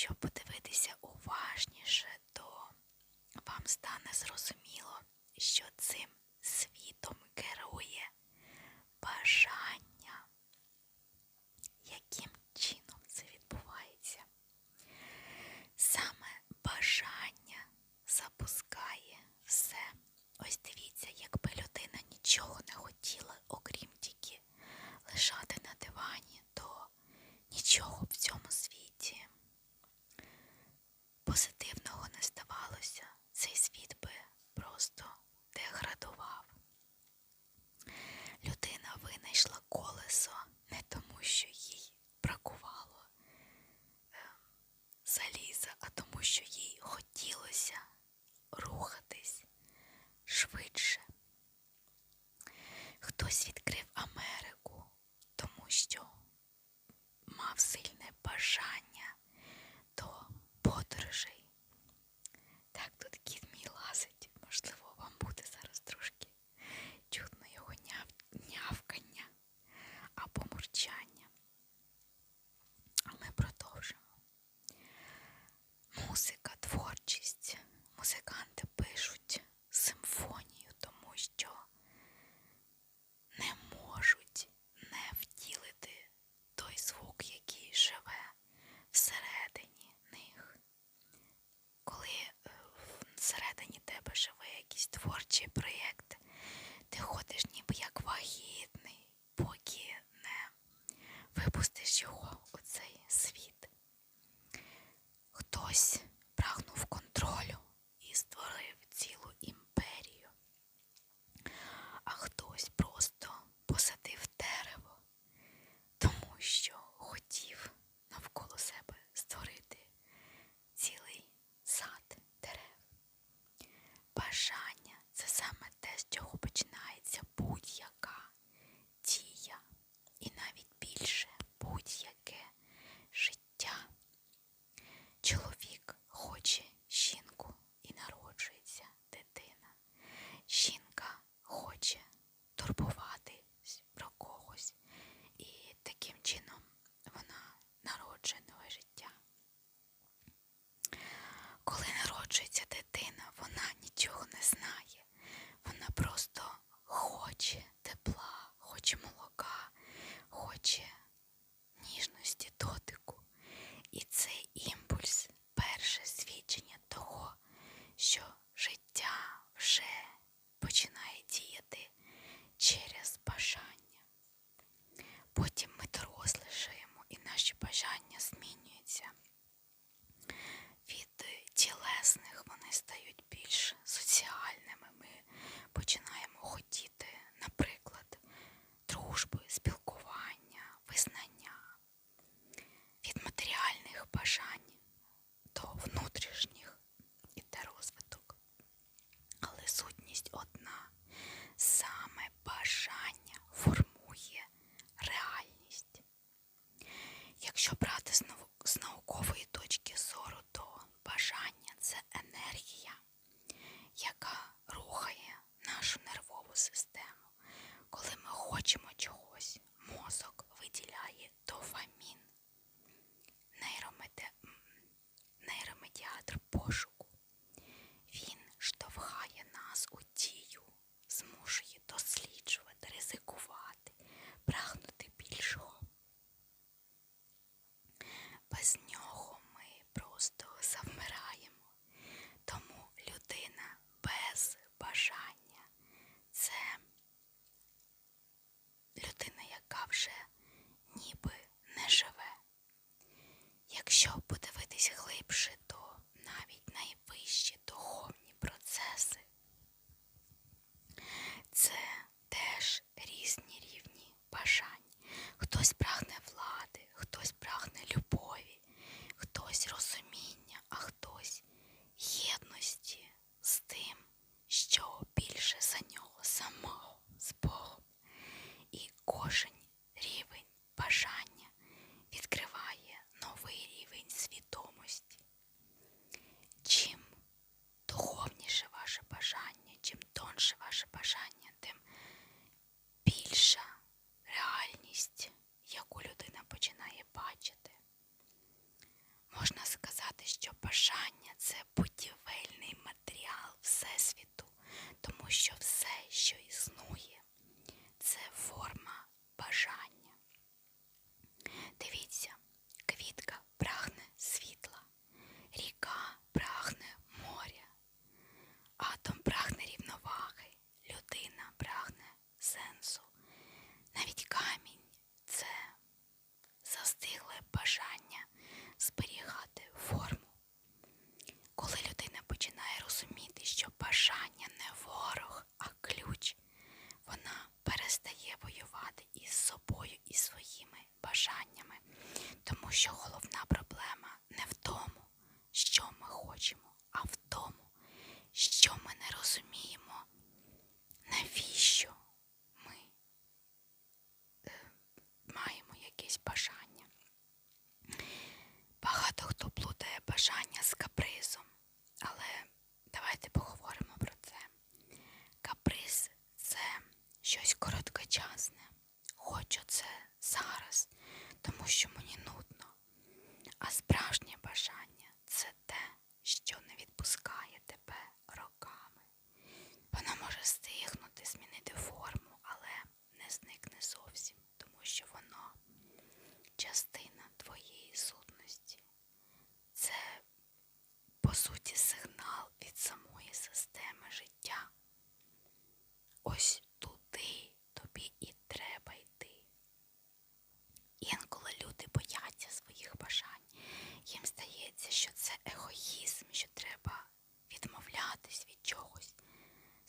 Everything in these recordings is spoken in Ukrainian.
Şapıt. 想。якийсь творчий проєкт. Ти ходиш ніби як вагітний, поки не випустиш його у цей світ. Хтось прагнув контролю, життя вже починає діяти через бажання. Потім ми дорослішаємо і наші бажання змінюються. Від тілесних вони стають більш соціальними. Ми починаємо хотіти, наприклад, дружби, спілкування, визнання, від матеріальних бажань. хтось прав.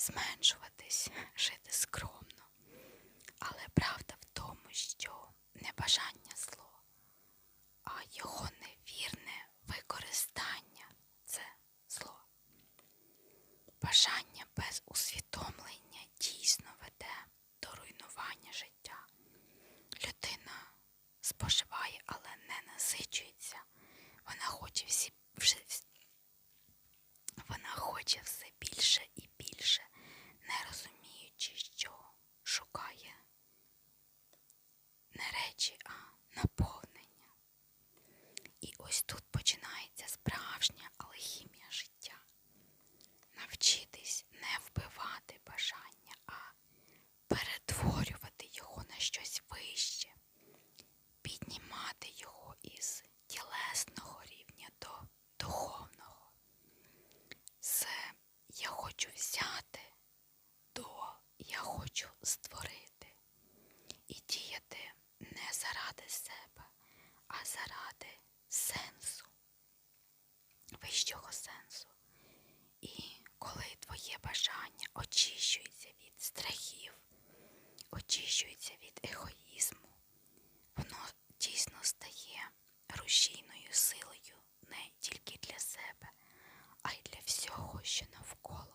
зменшуватись, жити скромно. Але правда в тому, що не бажання зло, а його невірне використання це зло. Бажання без усвідомлення дійсно веде до руйнування життя. Людина споживає, але не насичується. Вона хоче всі. Вона хоче все більше і більше не розуміючи, що шукає не речі, а наповнення. І ось тут сенсу. І коли твоє бажання очищується від страхів, очищується від егоїзму, воно дійсно стає рушійною силою не тільки для себе, а й для всього, що навколо.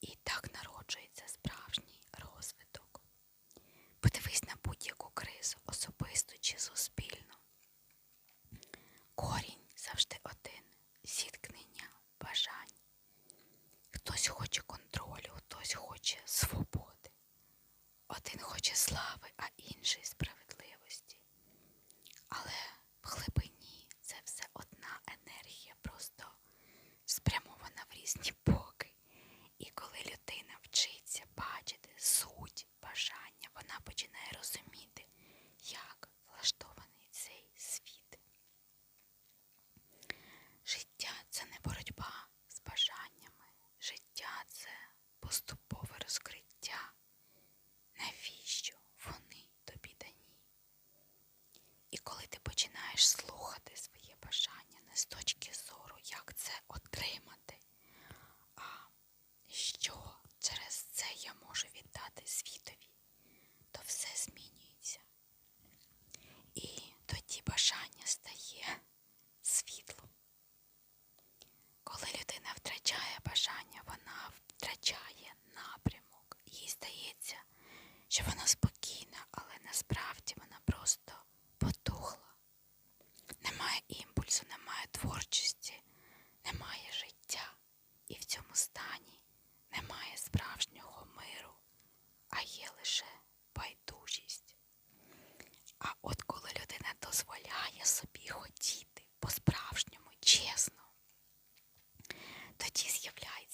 І так народжується справжній.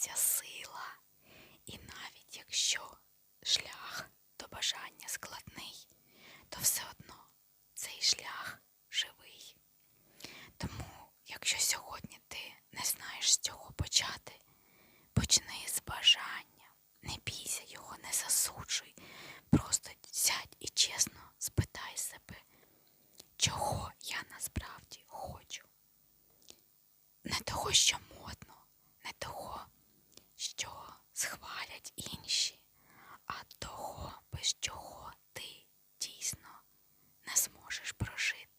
ця сила. І навіть якщо шлях до бажання складний, то все одно цей шлях живий. Тому, якщо сьогодні ти не знаєш з цього почати, почни з бажання, не бійся його, не засуджуй, просто сядь і чесно спитай себе, чого я насправді хочу. Не того, що модно, не того хвалять інші, а того, без чого ти дійсно не зможеш прожити.